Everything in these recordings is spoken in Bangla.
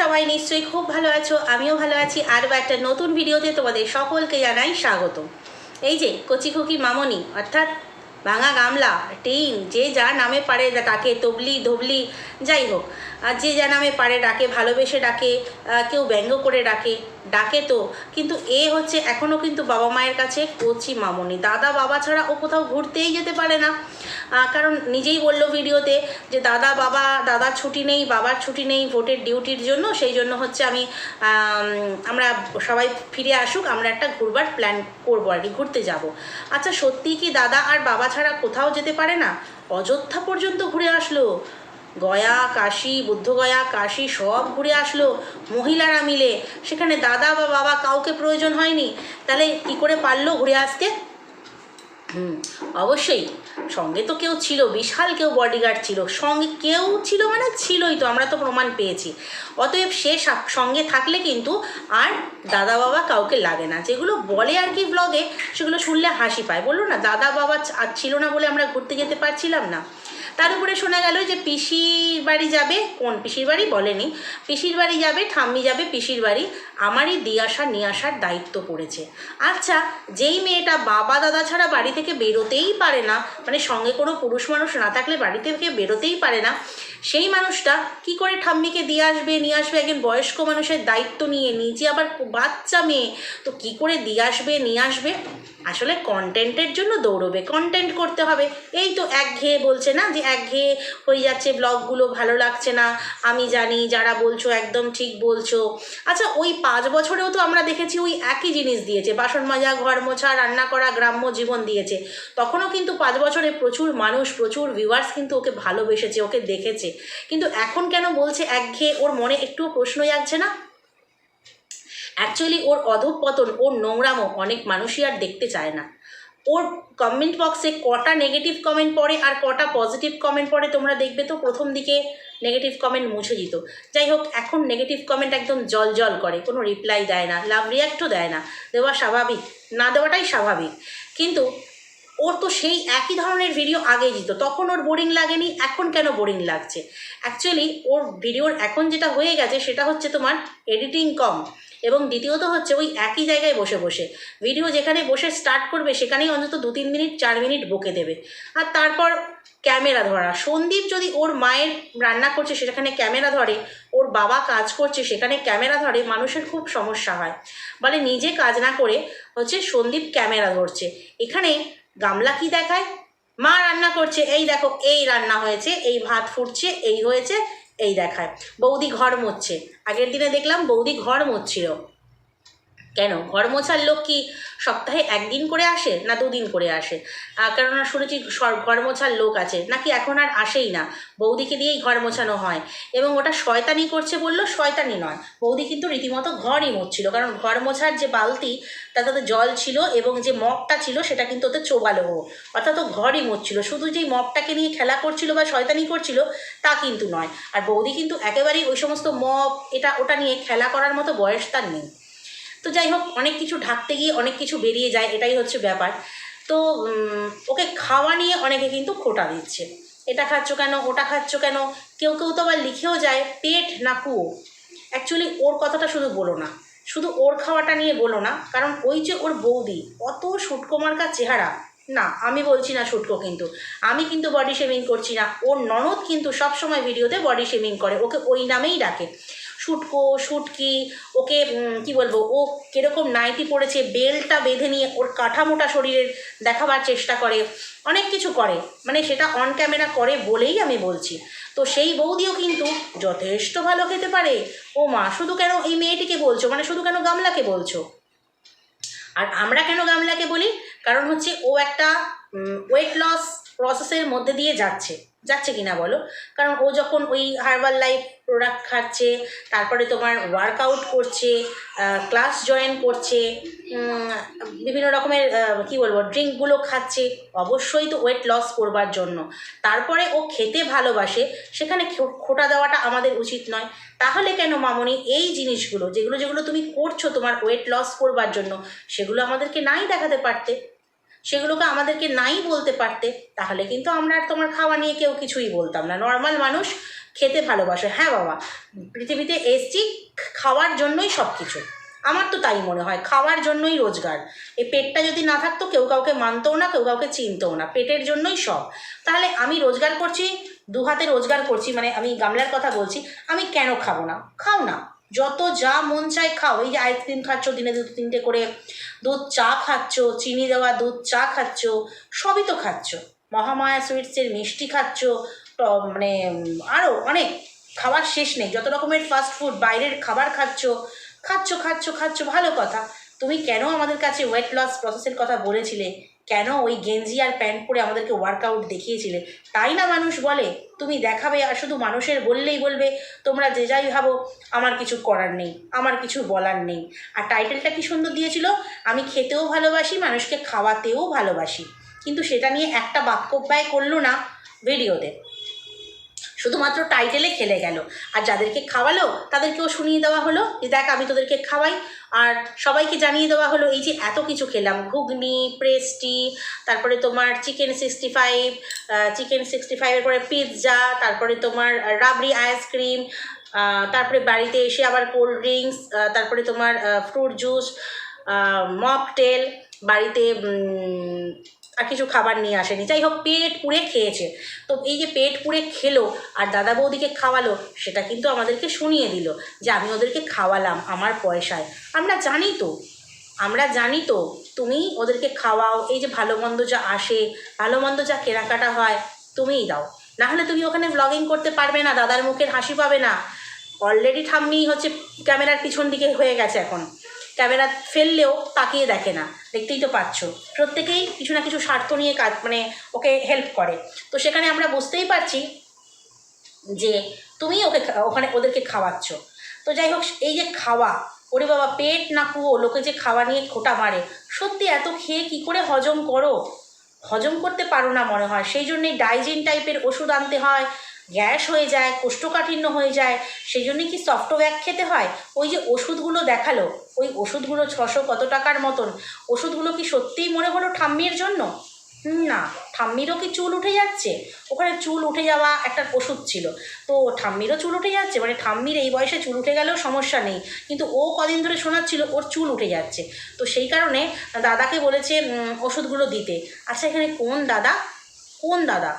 সবাই নিশ্চয়ই খুব ভালো আছো, আমিও ভালো আছি। আরও একটা নতুন ভিডিওতে তোমাদের সকলকে জানাই স্বাগত এই যে কচিখুকি মামনি, অর্থাৎ ভাঙা গামলা, টিন, যে যা নামে পারে তাকে তবলি, ধবলি, যাই হোক। আর যে যা নামে পারে, ডাকে, ভালোবেসে ডাকে কেউ ব্যঙ্গ করে ডাকে ডাকে তো। কিন্তু এ হচ্ছে এখনও কিন্তু বাবা মায়ের কাছে কচি মামনি। দাদা বাবা ছাড়া ও কোথাও ঘুরতেই যেতে পারে না। কারণ নিজেই বলল ভিডিওতে যে দাদা বাবা, দাদার ছুটি নেই, বাবার ছুটি নেই ভোটের ডিউটির জন্য। সেই জন্য হচ্ছে আমি আমরা সবাই ফিরে আসুক, আমরা একটা ঘুরবার প্ল্যান করব আর কি, ঘুরতে যাব। আচ্ছা সত্যিই কি দাদা আর বাবা ছাড়া কোথাও যেতে পারে না। অযোধ্যা পর্যন্ত ঘুরে আসলো। গয়া, কাশি, বুদ্ধগয়া, কাশি সব ঘুরে আসলো মহিলারা মিলে। সেখানে দাদা বা বাবা কাউকে প্রয়োজন হয়নি। তাহলে কি করে পারল ঘুরে আসতে? হুম, অবশ্যই। সঙ্গে তো কেউ ছিল, বিশাল কেউ বডিগার্ড ছিল, সঙ্গে কেউ ছিল মানে ছিলই তো, আমরা তো প্রমাণ পেয়েছি। অতএব সে সঙ্গে থাকলে কিন্তু আর দাদা বাবা কাউকে লাগে না। যেগুলো বলে আর কি ব্লগে সেগুলো শুনলে হাসি পায়। বলল না দাদা বাবা আর ছিল না বলে আমরা ঘুরতে যেতে পারছিলাম না। তার উপরে শোনা গেল যে পিসির বাড়ি যাবে, কোন পিসির বাড়ি বলেনি। পিসির বাড়ি যাবে, ঠাম্মি যাবে পিসির বাড়ি। আমারই দিয়ে আসা নিয়ে আসার দায়িত্ব পড়েছে। আচ্ছা যেই মেয়েটা বাবা দাদা ছাড়া বাড়ি থেকে বেরোতেই পারে না মানে সঙ্গে কোনো পুরুষ মানুষ না থাকলে বাড়ি থেকে বেরোতেই পারে না, সেই মানুষটা কি করে ঠাম্মিকে দিয়ে আসবে, নিয়ে আসবে? একজন বয়স্ক মানুষের দায়িত্ব নিয়ে, নিজে আবার বাচ্চা মেয়ে, তো কি করে দিয়ে আসবে, নিয়ে আসবে? আসলে কন্টেন্টের জন্য দৌড়বে কন্টেন্ট করতে হবে। এই তো একঘেয়ে বলছে না যে একঘেয়ে হয়ে যাচ্ছে ব্লগগুলো ভালো লাগছে না, আমি জানি যারা বলছো একদম ঠিক বলছো। আচ্ছা ওই পাঁচ বছরেও তো আমরা দেখেছি ওই একই জিনিস দিয়েছে। বাসন মাজা, ঘর মোছা, রান্না করা, গ্রাম্য জীবন দিয়েছে। তখনও কিন্তু পাঁচ বছরে প্রচুর মানুষ, প্রচুর ভিউয়ার্স কিন্তু ওকে ভালোবেসেছে, ওকে দেখেছে। কিন্তু এখন কেন বলছে একঘেয়ে? ওর মনে একটুও প্রশ্ন জাগছে না? অ্যাকচুয়ালি ওর অধঃপতন, ওর নোংরামো অনেক মানুষই আর দেখতে চায় না। ওর কমেন্ট বক্সে কটা নেগেটিভ কমেন্ট পড়ে আর কটা পজিটিভ কমেন্ট পড়ে তোমরা দেখবে তো প্রথম দিকে নেগেটিভ কমেন্ট মুছে দিত। যাই হোক, এখন নেগেটিভ কমেন্ট একদম জল জল করে, কোনো রিপ্লাই দেয় না লাভ রিয়াক্টও দেয় না, দেওয়া স্বাভাবিক, না দেওয়াটাই স্বাভাবিক। কিন্তু ওর তো সেই একই ধরনের ভিডিও আগে দিত। তখন ওর বোরিং লাগেনি, এখন কেন বোরিং লাগছে? অ্যাকচুয়ালি ওর ভিডিওর এখন যেটা হয়ে গেছে, সেটা হচ্ছে তোমার এডিটিং কম এবং দ্বিতীয়ত হচ্ছে ওই একই জায়গায় বসে বসে। ভিডিও যেখানে বসে স্টার্ট করবে, সেখানেই অন্তত দু তিন মিনিট, চার মিনিট বকে দেবে। আর তারপর ক্যামেরা ধরা। সন্দীপ যদি ওর মায়ের রান্না করছে, সেখানে ক্যামেরা ধরে, ওর বাবা কাজ করছে, সেখানে ক্যামেরা ধরে, মানুষের খুব সমস্যা হয়। বলে নিজে কাজ না করে হচ্ছে সন্দীপ ক্যামেরা ধরছে। এখানে গামলা কি দেখায়? মা রান্না করছে, এই দেখো, এই রান্না হয়েছে, এই ভাত ফুটছে, এই হয়েছে, এই দেখায়। বৌদি ঘর মরছে আগের দিনে দেখলাম বৌদি ঘর মুছছিল। কেন? ঘর মোছার লোক কি সপ্তাহে একদিন করে আসে না দুদিন করে আসে? কেননা শুনেছি ঘর মোছার লোক আছে। নাকি এখন আর আসেই না? বৌদিকে দিয়েই ঘর মোছানো হয়। এবং ওটা শয়তানি করছে বলল শয়তানি নয়। বৌদি কিন্তু রীতিমতো ঘরই মুছছিল। কারণ ঘর মোছার যে বালতি তাতে জল ছিল এবং যে মগটা ছিল সেটা কিন্তু ওতে চোবালো। ও অর্থাৎ ও ঘরই মুছছিল। শুধু যেই মগটাকে নিয়ে খেলা করছিল বা শয়তানি করছিল, তা কিন্তু নয়। আর বৌদি কিন্তু একেবারেই ওই সমস্ত মগ, এটা ওটা নিয়ে খেলা করার মতো বয়স তার নেই। তো যাই হোক, অনেক কিছু ঢাকতে গিয়ে অনেক কিছু বেরিয়ে যায়, এটাই হচ্ছে ব্যাপার। তো ওকে খাওয়া নিয়ে অনেকে কিন্তু খোটা দিচ্ছে। এটা খাচ্ছ কেন, ওটা খাচ্ছ কেন, কেউ কেউ তো আবার লিখেও যায়, পেট না কুয়ো? অ্যাকচুয়ালি ওর কথাটা শুধু বলো না। শুধু ওর খাওয়াটা নিয়ে বলো না, কারণ ওই যে ওর বৌদি, অত সুটকোমার্কার চেহারা? না, আমি বলছি না শুটকো কিন্তু। আমি কিন্তু বডি শেভিং করছি না। ওর ননদ কিন্তু সবসময় ভিডিওতে বডি শেভিং করে। ওকে ওই নামেই ডাকে। শুটকো শুটকি ওকে কি বলব, ও কীরকম নাইটি পড়েছে বেলটা বেঁধে নিয়ে ওর কাঠামোটা শরীরের দেখাবার চেষ্টা করে, অনেক কিছু করে মানে সেটা অন ক্যামেরা করে বলেই আমি বলছি। তো সেই বৌদিও কিন্তু যথেষ্ট ভালো খেতে পারে। ও মা, শুধু কেন এই মেয়েটিকে বলছো? মানে শুধু কেন গামলাকে বলছো? আর আমরা কেন গামলাকে বলি? কারণ হচ্ছে ও একটা ওয়েট লস প্রসেসের মধ্যে দিয়ে যাচ্ছে। যাচ্ছে কি না বলো? কারণ ও যখন ওই হার্বাল লাইফ প্রোডাক্ট খাচ্ছে, তারপরে তোমার ওয়ার্কআউট করছে ক্লাস জয়েন করছে বিভিন্ন রকমের কি বলব ড্রিঙ্কগুলো খাচ্ছে, অবশ্যই তো ওয়েট লস করবার জন্য। তারপরে ও খেতে ভালোবাসে, সেখানে খোটা দেওয়াটা আমাদের উচিত নয়। তাহলে কেন মামনি, এই জিনিসগুলো, যেগুলো যেগুলো তুমি করছ তোমার ওয়েট লস করবার জন্য, সেগুলো আমাদেরকে নাই দেখাতে পারতে। সেগুলোকে আমাদেরকে নাই বলতে পারতে, তাহলে কিন্তু আমরা আর তোমার খাওয়া নিয়ে কেউ কিছুই বলতাম না। নর্মাল মানুষ খেতে ভালোবাসে। হ্যাঁ বাবা, পৃথিবীতে এসছি খাওয়ার জন্যই সব কিছু আমার তো তাই মনে হয়, খাওয়ার জন্যই রোজগার। এই পেটটা যদি না থাকতো, কেউ কাউকে মানতও না, কেউ কাউকে চিনতও না। পেটের জন্যই সব। তাহলে আমি রোজগার করছি দু হাতে রোজগার করছি মানে আমি গামলার কথা বলছি, আমি কেন খাব না? খাও না। যত যা মন চায় খাও। এই যে আইসক্রিম খাচ্ছ, দিনে দু তিনটে করে দুধ চা খাচ্ছ, চিনি দেওয়া দুধ চা খাচ্ছ, সবই তো খাচ্ছ। মহামায়া সুইটসের মিষ্টি খাচ্ছ মানে আরও অনেক খাবার শেষ নেই। যত রকমের ফাস্ট ফুড বাইরের খাবার খাচ্ছ খাচ্ছ খাচ্ছ খাচ্ছ, ভালো কথা। তুমি কেন আমাদের কাছে ওয়েট লস প্রসেসের কথা বলেছিলে? কেন ওই গেঞ্জি আর প্যান্ট পরে আমাদেরকে ওয়ার্কআউট দেখিয়েছিলে? তাই না মানুষ বলে? তুমি দেখাবে আর শুধু মানুষের বললেই বলবে, তোমরা যে যাই ভাবো, আমার কিছু করার নেই, আমার কিছু বলার নেই। আর টাইটেলটা কি সুন্দর দিয়েছিল? আমি খেতেও ভালোবাসি, মানুষকে খাওয়াতেও ভালোবাসি। কিন্তু সেটা নিয়ে একটা বাক্যব্যয় করল না ভিডিওতে। শুধুমাত্র টাইটেলে খেলে গেল। আর যাদেরকে খাওয়ালো, তাদেরকেও শুনিয়ে দেওয়া হলো যে, দেখ, আমি তোদেরকে খাওয়াই। আর সবাইকে জানিয়ে দেওয়া হলো, এই যে, এত কিছু খেলাম। ঘুগনি প্রেস্টি তারপরে তোমার chicken sixty five chicken sixty ফাইভের পরে পিৎজা তারপরে তোমার রাবড়ি আইসক্রিম তারপরে বাড়িতে এসে আবার কোল্ড ড্রিঙ্কস তারপরে তোমার ফ্রুট জুস মকটেল বাড়িতে আর কিছু খাবার নিয়ে আসেনি। যাই হোক, পেট পুড়ে খেয়েছে। তো এই যে পেট পুড়ে খেলো আর দাদা বৌদিকে খাওয়ালো, সেটা কিন্তু আমাদেরকে শুনিয়ে দিল যে আমি ওদেরকে খাওয়ালাম আমার পয়সায়। আমরা জানি তো, আমরা জানি তো, তুমি ওদেরকে খাওয়াও, এই যে ভালো মন্দ যা আসে, ভালো মন্দ যা কেনাকাটা হয়, তুমিই দাও। না হলে তুমি ওখানে ব্লগিং করতে পারবে না, দাদার মুখের হাসি পাবে না। অলরেডি ঠাম্মি হচ্ছে ক্যামেরার পিছন দিকে হয়ে গেছে এখন। ক্যামেরা ফেললেও তাকিয়ে দেখে না। দেখতেই তো পাচ্ছ। প্রত্যেকেই কিছু না কিছু স্বার্থ নিয়ে কাজ মানে ওকে হেল্প করে। তো সেখানে আমরা বুঝতেই পারছি যে তুমি ওকে ওখানে ওদেরকে খাওয়াচ্ছ। তো যাই হোক, এই যে খাওয়া, ওরে বাবা, পেট না কুয়ো লোকে যে খাওয়া নিয়ে খোটা মারে, সত্যি এত খেয়ে কি করে হজম করো? হজম করতে পারো না মনে হয়। সেই জন্যই ডাইজিন টাইপের ওষুধ আনতে হয় গ্যাস হয়ে যায়, কোষ্ঠকাঠিন্য হয়ে যায়, সেই জন্যই কি সফটওয়্যাক খেতে হয়? ওই যে ওষুধগুলো দেখাল, ওই ওষুধগুলো ছশো কত টাকার মতন? ওষুধগুলো কি সত্যিই মনে হলো ঠাম্মির জন্য? না, ঠাম্মিরও কি চুল উঠে যাচ্ছে? ওখানে চুল উঠে যাওয়া একটা ওষুধ ছিল। তো ঠাম্মিরও চুল উঠে যাচ্ছে? মানে ঠাম্মির এই বয়সে চুল উঠে গেলেও সমস্যা নেই। কিন্তু ও কদিন ধরে শোনাচ্ছিল, ওর চুল উঠে যাচ্ছে। তো সেই কারণে দাদাকে বলেছে ওষুধগুলো দিতে। আচ্ছা এখানে কোন দাদা? কোন দাদা?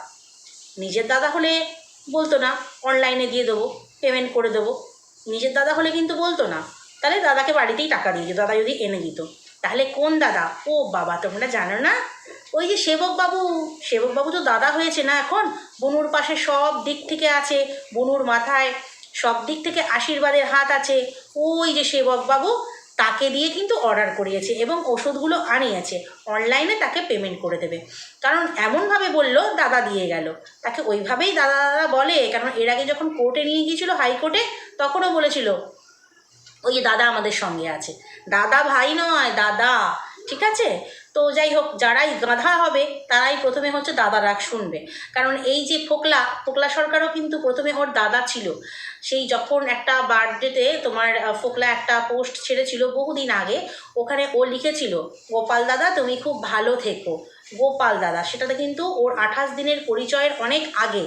নিজের দাদা হলে বলতো না অনলাইনে দিয়ে দেবো পেমেন্ট করে দেবো। নিজের দাদা হলে কিন্তু বলতো না। তাহলে দাদাকে বাড়িতেই টাকা দিয়ে দাদা যদি এনে দিত। তাহলে কোন দাদা? ও বাবা, তোমরা জানো না? ওই যে সেবক বাবু সেবক বাবু তো দাদা হয়েছে না এখন? বনুর পাশে সব দিক থেকে আছে, বনুর মাথায় সব দিক থেকে আশীর্বাদের হাত আছে। ওই যে সেবক বাবু তাকে দিয়ে কিন্তু অর্ডার করিয়েছে এবং ওষুধগুলো আনিয়েছে। অনলাইনে তাকে পেমেন্ট করে দেবে। কারণ এমনভাবে বলল, দাদা দিয়ে গেল। তাকে ওইভাবেই দাদা দাদা বলে, কারণ এর আগে যখন কোর্টে নিয়ে গিয়েছিল হাইকোর্টে তখনও বলেছিল, ওই দাদা আমাদের সঙ্গে আছে। দাদা ভাই নয়, দাদা। ঠিক আছে? তো যাই হোক, যারাই গাধা হবে, তারাই প্রথমে হচ্ছে দাদা রাগ শুনবে। কারণ এই যে ফোকলা ফোকলা সরকারও কিন্তু প্রথমে ওর দাদা ছিল। সেই যখন একটা বার্থডেতে তোমার ফোকলা একটা পোস্ট ছেড়েছিল বহুদিন আগে, ওখানে ও লিখেছিল, গোপাল দাদা, তুমি খুব ভালো থেকো। গোপাল দাদা। সেটাতে কিন্তু ওর আঠাশ দিনের পরিচয়ের অনেক আগে।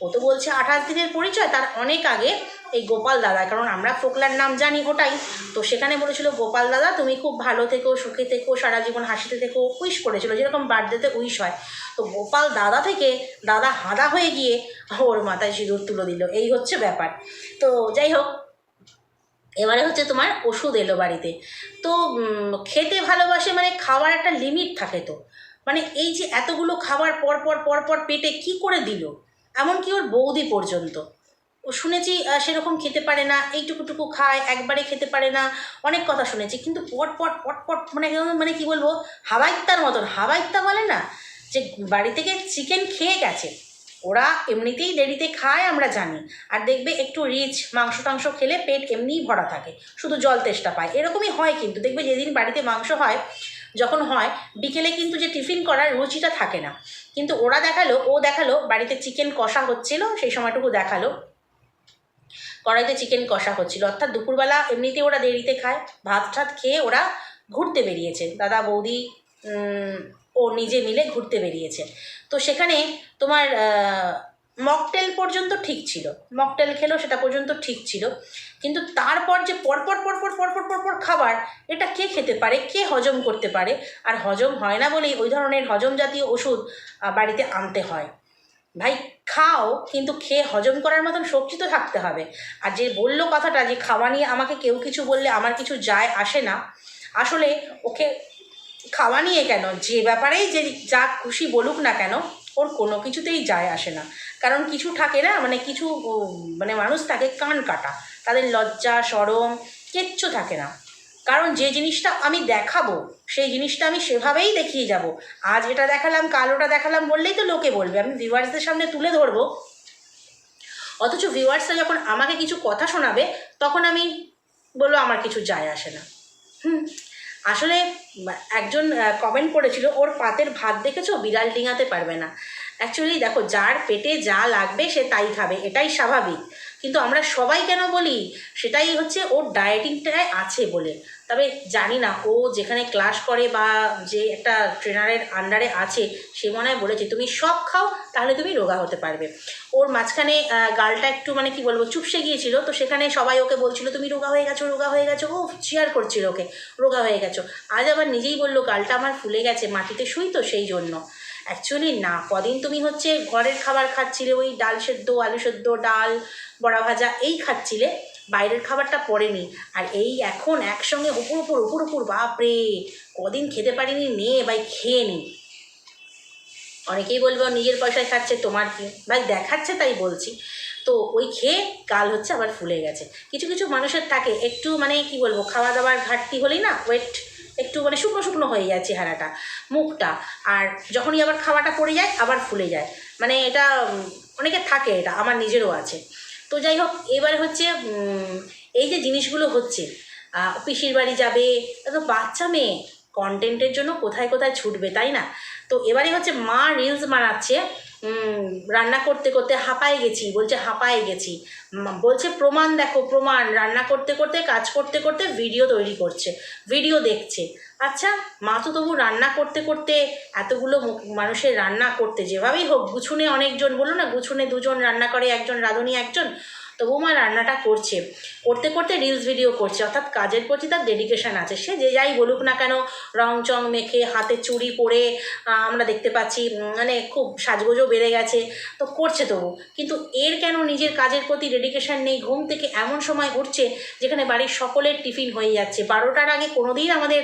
ও তো বলছে আঠাশ দিনের পরিচয়, তার অনেক আগে এই গোপাল দাদা, কারণ আমরা ফোকলার নাম জানি ওটাই তো সেখানে বলেছিল, গোপাল দাদা, তুমি খুব ভালো থেকো, সুখে থেকো, সারা জীবন হাসিতে থেকো উইশ করেছিল, যেরকম বার্থডেতে উইশ হয়। তো গোপাল দাদা থেকে দাদা হাঁদা হয়ে গিয়ে ওর মাথায় সিঁদুর তুলে দিল। এই হচ্ছে ব্যাপার। তো যাই হোক, এবারে হচ্ছে তোমার ওষুধ এলো বাড়িতে। তো খেতে ভালোবাসে মানে খাওয়ার একটা লিমিট থাকে তো। মানে এই যে এতগুলো খাবার পর পর পর পর পেটে কি করে দিল? এমনকি ওর বৌদি পর্যন্ত। শুনেছি সেরকম খেতে পারে না, এইটুকুটুকু খায়, একবারে খেতে পারে না, অনেক কথা শুনেছি। কিন্তু পট পট পট পট মানে মানে কি বলব হাওয়াইত্তার মতন হাওয়াইত্তা বলে না যে বাড়ি থেকে চিকেন খেয়ে গেছে। ওরা এমনিতেই দেরিতে খায়, আমরা জানি। আর দেখবে একটু রিচ মাংস টাংস খেলে পেট এমনিই ভরা থাকে, শুধু জল তেষ্টা পায়। এরকমই হয় কিন্তু, দেখবে যেদিন বাড়িতে মাংস হয়, যখন হয়, বিকেলে কিন্তু যে টিফিন করার রুচিটা থাকে না। কিন্তু ওরা দেখাল, ও দেখাল, বাড়িতে চিকেন কষা হচ্ছিল, সেই সময়টুকু দেখাল। কড়াইতে চিকেন কষা হচ্ছিল। অর্থাৎ দুপুরবেলা এমনিতে ওরা দেরিতে খায়, ভাত টাত খেয়ে ওরা ঘুরতে বেরিয়েছে। দাদা, বৌদি ও নিজে মিলে ঘুরতে বেরিয়েছে। তো সেখানে তোমার মকটেল পর্যন্ত ঠিক ছিল। মকটেল খেলো সেটা পর্যন্ত ঠিক ছিল। কিন্তু তারপর যে পরপর পরপর পরপর পরপর খাবার, এটা কে খেতে পারে, কে হজম করতে পারে? আর হজম হয় না বলেই ওই ধরনের হজম জাতীয় ওষুধ বাড়িতে আনতে হয়। ভাই, খাও, কিন্তু খেয়ে হজম করার মতন শক্তি তো থাকতে হবে। আর যে বলল কথাটা যে খাওয়া নিয়ে আমাকে কেউ কিছু বললে আমার কিছু যায় আসে না, আসলে ওকে খাওয়া নিয়ে কেন? যে ব্যাপারেই যে যা খুশি বলুক না কেন, ওর কোনো কিছুতেই যায় আসে না। কারণ কিছু থাকে না মানে কিছু মানে মানুষ থাকে কান কাটা। তাদের লজ্জা, সরম, কিচ্ছু থাকে না। কারণ যে জিনিসটা আমি দেখাবো, সেই জিনিসটা আমি সেভাবেই দেখিয়ে যাব। আজ এটা দেখালাম, কাল ওটা দেখালাম বললেই তো লোকে বলবে। আমি ভিউয়ার্সদের সামনে তুলে ধরবো। অথচ ভিউয়ার্সরা যখন আমাকে কিছু কথা শোনাবে, তখন আমি বলব, আমার কিছু যায় আসে না। হুম। আসলে একজন কমেন্ট করেছিল, ওর পাতের ভাত দেখেছ? বিড়াল ডিঙাতে পারবে না। অ্যাকচুয়ালি দেখো, যার পেটে যা লাগবে, সে তাই খাবে। এটাই স্বাভাবিক। কিন্তু আমরা সবাই কেন বলি? সেটাই হচ্ছে ওর ডায়েটিংটায় আছে বলে। তবে জানি না, ও যেখানে ক্লাস করে বা যে একটা ট্রেনারের আন্ডারে আছে, সে মনে হয় বলেছে, তুমি সব খাও, তাহলে তুমি রোগা হতে পারবে। ওর মাঝখানে গালটা একটু মানে কি বলব, চুপসে গিয়েছিল, তো সেখানে সবাই ওকে বলছিল, তুমি রোগা হয়ে গেছো, রোগা হয়ে গেছো। ও চেয়ার করছিল ওকে, রোগা হয়ে গেছো। আজ আবার নিজেই বলল, গালটা আমার ফুলে গেছে, মাটিতে শুই তো সেই জন্য। অ্যাকচুয়ালি না, কদিন তুমি হচ্ছে ঘরের খাবার খাচ্ছিলে, ওই ডাল সেদ্ধ, আলু সেদ্ধ, ডাল, বড়া ভাজা, এই খাচ্ছিলে। বাইরের খাবারটা পড়েনি। আর এই এখন একসঙ্গে উপর উপর উপর উপর, বাপরে! কদিন খেতে পারিনি নে ভাই খেয়ে নি। অনেকেই বলবে নিজের পয়সায় খাচ্ছে, তোমার কি? ভাই, দেখাচ্ছে তাই বলছি। তো ওই খেয়ে গাল হচ্ছে আবার ফুলে গেছে। কিছু কিছু মানুষের থাকে, একটু মানে কি বলব খাওয়া দাওয়ার ঘাটতি হলেই না ওয়েট একটু মানে শুকনো শুকনো হয়ে যায় চেহারাটা, মুখটা। আর যখনই আবার খাওয়াটা পড়ে যায়, আবার ফুলে যায়। মানে এটা অনেকে থাকে এটা, আমার নিজেরও আছে। তো যাই হোক, এবারে হচ্ছে এই যে জিনিসগুলো হচ্ছে পিসির বাড়ি যাবে তো বাচ্চা মেয়ে কন্টেন্টের জন্য কোথায় কোথায় ছুটবে, তাই না? তো এবারে হচ্ছে মা রিলস বানাচ্ছে রান্না করতে করতে হাঁপায়ে গেছি, বলছে হাঁপায়ে গেছি। বলছে প্রমাণ দেখো, প্রমাণ। রান্না করতে করতে, কাজ করতে করতে ভিডিও তৈরি করছে ভিডিও দেখছে। আচ্ছা মা তো তবু রান্না করতে করতে এতগুলো মানুষের রান্না করতে যেভাবেই হোক, গুছুনে অনেকজন বলো না, গুছুনে দুজন রান্না করে, একজন রাঁধুনি, একজন তবু মা রান্নাটা করছে। করতে করতে রিলস ভিডিও করছে। অর্থাৎ কাজের প্রতি তার ডেডিকেশন আছে। সে যে যাই বলুক না কেন, রং চং মেখে হাতে চুড়ি পরে আমরা দেখতে পাচ্ছি মানে খুব সাজগোজও বেড়ে গেছে। তো করছে তবু। কিন্তু এর কেন নিজের কাজের প্রতি ডেডিকেশন নেই? ঘুম থেকে এমন সময় উঠছে যেখানে বাড়ির সকলের টিফিন হয়ে যাচ্ছে। বারোটার আগে কোনোদিন আমাদের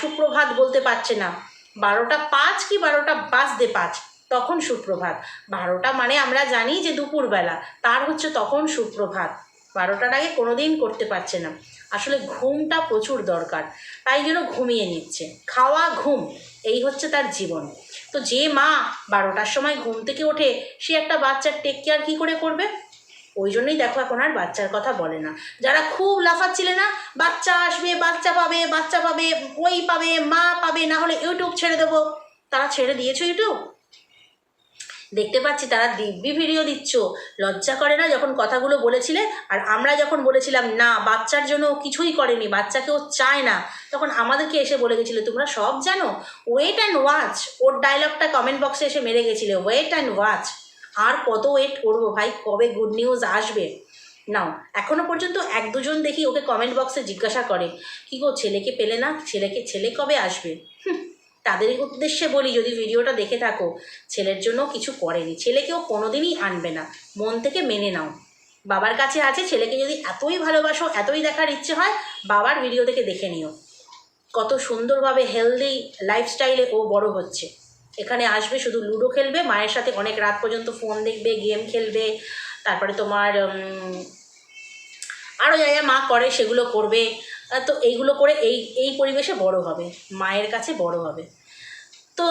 সুপ্রভাত বলতে পারছে না। বারোটা পাঁচ কি বারোটা বাজতে পাঁচ? তখন সুপ্রভাত। বারোটা মানে আমরা জানি যে দুপুরবেলা। তার হচ্ছে তখন সুপ্রভাত। বারোটার আগে কোনো দিন করতে পারছে না। আসলে ঘুমটা প্রচুর দরকার। তাই জন্য ঘুমিয়ে নিচ্ছে। খাওয়া ঘুম। এই হচ্ছে তার জীবন। তো যে মা বারোটার সময় ঘুম থেকে ওঠে, সে একটা বাচ্চার টেক কেয়ার কী করে করবে? ওই জন্যই দেখো এখন আর বাচ্চার কথা বলে না। যারা খুব লাফাচ্ছিলে না, বাচ্চা আসবে, বাচ্চা পাবে বাচ্চা পাবে, ওই পাবে, মা পাবে, না হলে ইউটিউব ছেড়ে দেবো। তারা ছেড়ে দিয়েছ ইউটিউব? দেখতে পাচ্ছি তারা দিব্যি ভিডিও দিচ্ছ। লজ্জা করে না যখন কথাগুলো বলেছিলে? আর আমরা যখন বলেছিলাম, না, বাচ্চার জন্য কিছুই করেনি, বাচ্চাকে ও চায় না। তখন আমাদেরকে এসে বলে গেছিল, তোমরা সব জানো? ওয়েট অ্যান্ড ওয়াচ ওর ডায়লগটা কমেন্ট বক্সে এসে মেরে গেছিলে ওয়েট অ্যান্ড ওয়াচ আর কত ওয়েট করব ভাই? কবে গুড নিউজ আসবে? নাও, এখনও পর্যন্ত এক দুজন দেখি ওকে কমেন্ট বক্সে জিজ্ঞাসা করে, কি গো, ছেলেকে পেলে না? ছেলেকে, ছেলে কবে আসবে? তাদের উদ্দেশ্যে বলি, যদি ভিডিওটা দেখে থাকো, ছেলের জন্য কিছু করেনি। ছেলেকেও কোনোদিনই আনবে না। মন থেকে মেনে নাও। বাবার কাছে আছে, ছেলেকে যদি এতই ভালোবাসো, এতই দেখার ইচ্ছে হয়, বাবার ভিডিও থেকে দেখে নিও। কত সুন্দরভাবে হেলদি লাইফস্টাইলে ও বড় হচ্ছে। এখানে আসবে, শুধু লুডো খেলবে, মায়ের সাথে অনেক রাত পর্যন্ত ফোন দেখবে গেম খেলবে, তারপরে তোমার আরও যা যা মা করে সেগুলো করবে। তো এইগুলো করে এই এই পরিবেশে বড় হবে, মায়ের কাছে বড় হবে। তো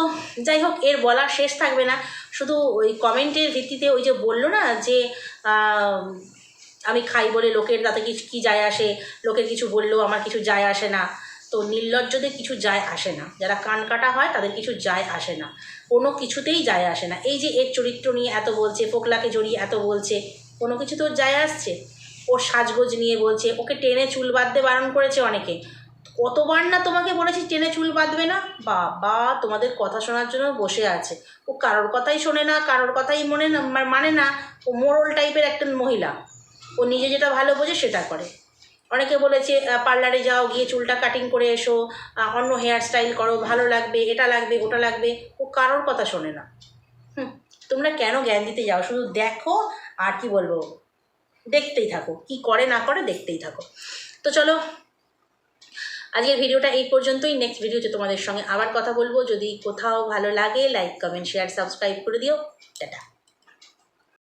যাই হোক, এর বলার শেষ থাকবে না। শুধু ওই কমেন্টের ভিত্তিতে ওই যে বলল না যে আমি খাই বলে লোকের তাতে কিছু কী যায় আসে, লোকের কিছু বললেও আমার কিছু যায় আসে না। তো নির্লজ্জদের কিছু যায় আসে না। যারা কান কাটা হয়, তাদের কিছু যায় আসে না। কোনো কিছুতেই যায় আসে না। এই যে এর চরিত্র নিয়ে এত বলছে, ফোকলাকে জড়িয়ে এত বলছে, কোনো কিছু তো যায় আসছে? ওর সাজগোজ নিয়ে বলছে, ওকে টেনে চুল বাঁধতে বারণ করেছে অনেকে। কতবার না তোমাকে বলেছি টেনে চুল বাঁধবে না? বাবা, তোমাদের কথা শোনার জন্য বসে আছে। ও কারোর কথাই শোনে না, কারোর কথাই মনে না মানে না, ও মোরল টাইপের একটা মহিলা। ও নিজে যেটা ভালো বোঝে সেটা করে। অনেকে বলেছে পার্লারে যাও, গিয়ে চুলটা কাটিং করে এসো অন্য হেয়ার স্টাইল করো, ভালো লাগবে, এটা লাগবে, ওটা লাগবে। ও কারোর কথা শোনে না। হুম, তোমরা কেন জ্ঞান দিতে যাও? শুধু দেখো আর কি বলব? দেখতেই থাকো। কি করে না করে দেখতেই থাকো। তো চলো, আজকের ভিডিওটা এই পর্যন্তই। নেক্সট ভিডিওতে তোমাদের সঙ্গে আবার কথা বলব। যদি কোথাও ভালো লাগে লাইক কমেন্ট শেয়ার সাবস্ক্রাইব করে দিও। টাটা।